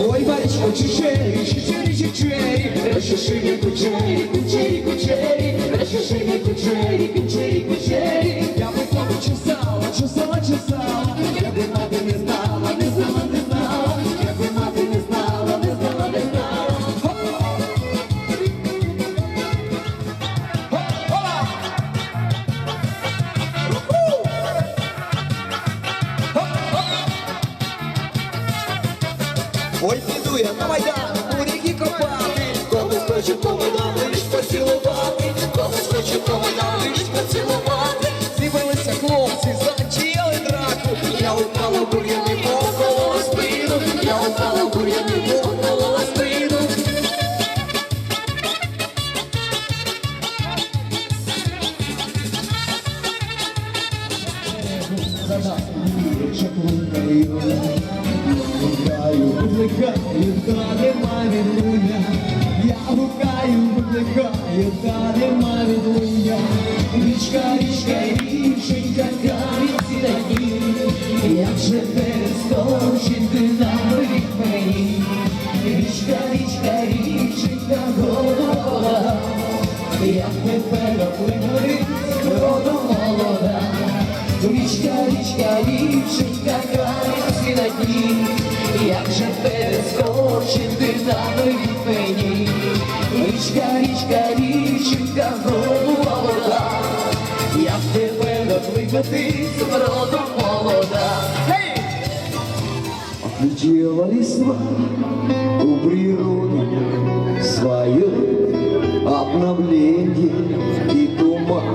Ой, Варечка, чучері, чучері, чучері, розчеши мне кучери, кучери, кучери, розчеши мне кучери, кучери, кучери. Я би тебе чесала, чесала, чесала, Ой, піду я на майдан, у ріки копати, комусь хочу поминати, лиш поцілувати, комусь хочу поминати, лиш поцілувати. З'явилися хлопці, затіяли драку, я упала в бур'яни, поколола спину, я упала в бур'яни, поколола спину. Гукаю, викликаю, та нема відлуння. Я гукаю, викликаю, та нема відлуння. Річка, річка, річенька, камінці такі, як же Річка, річка, річенька, камінці на дні, як же перескочити на новій пені. Річка, річка, річенька, голуба вода, як тебе докликати з родом молода. Гей! Отлетела листва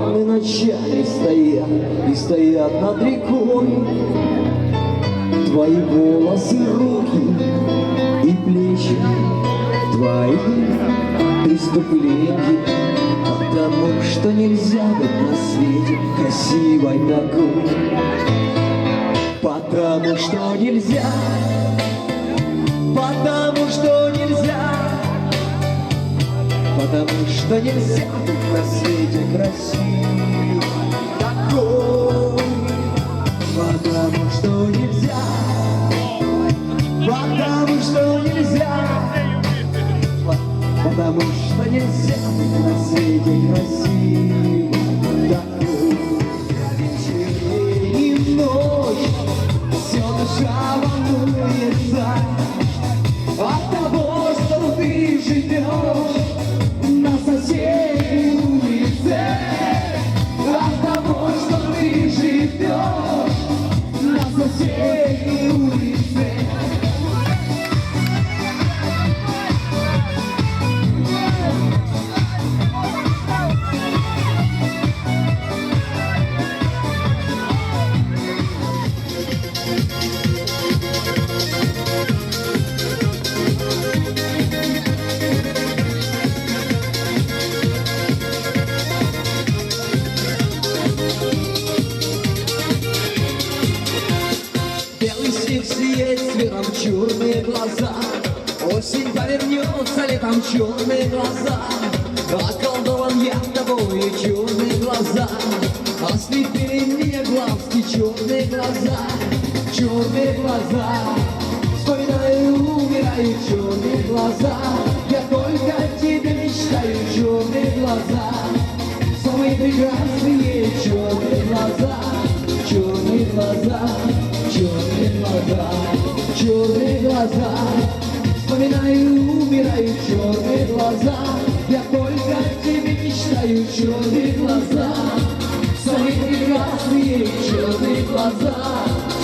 туманы ночами стоят и стоят над рекой. Твои волосы, руки и плечи Твои преступления Потому что нельзя быть на свете красивой такой Потому что нельзя Потому что Потому что нельзя на свете красивой На соседней черные глаза Осень повернется летом черные глаза Околдован я тобой черные глаза Ослепили меня глазки черные глаза Черные глаза Вспоминаю, умираю черные глаза Я только о тебе мечтаю черные глаза Самые прекрасные черные глаза Черные глаза, черные глаза, черные глаза Вспоминаю, умираю черные глаза Я только о тебе мечтаю черные глаза Самые прекрасные черные глаза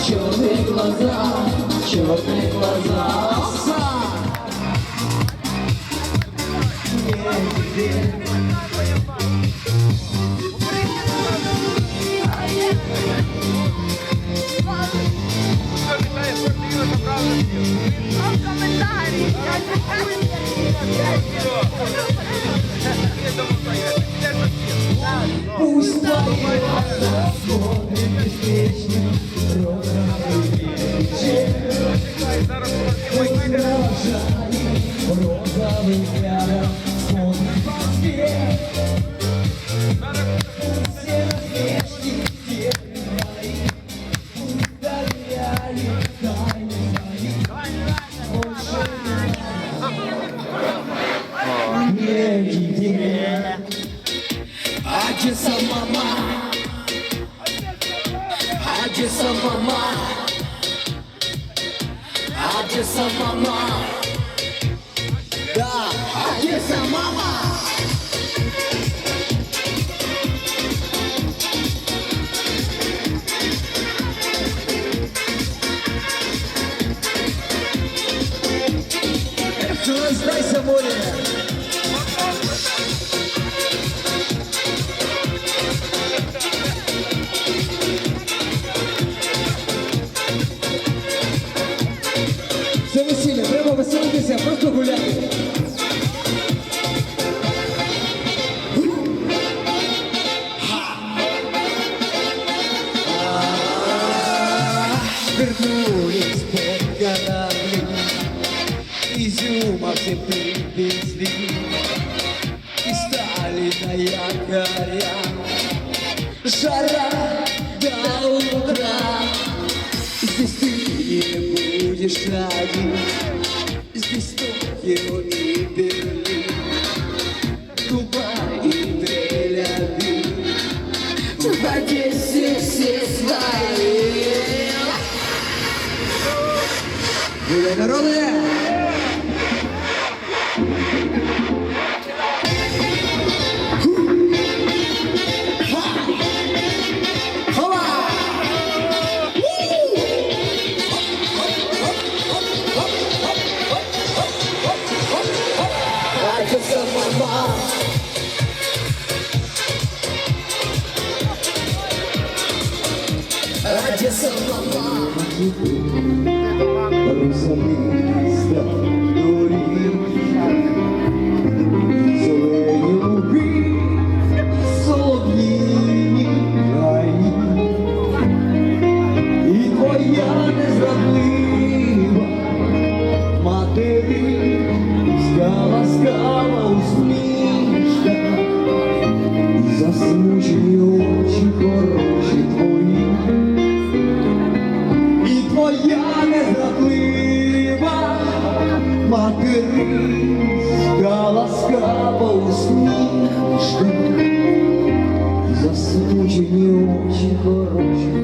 Черные глаза, черные глаза Пусть Adição, mamãe just on my mind. I just on my mind. Yeah, I just on my mind. Чего сдайся, море? Все привезли И стали на якоря Жара до утра Здесь ты не будешь один Здесь Токио и Берлин Дубай и Тель-Авив В Одессе все свои. Гуляй, народы! Recently, step. Материнська ласкава усмішка, засмучені очі хороші,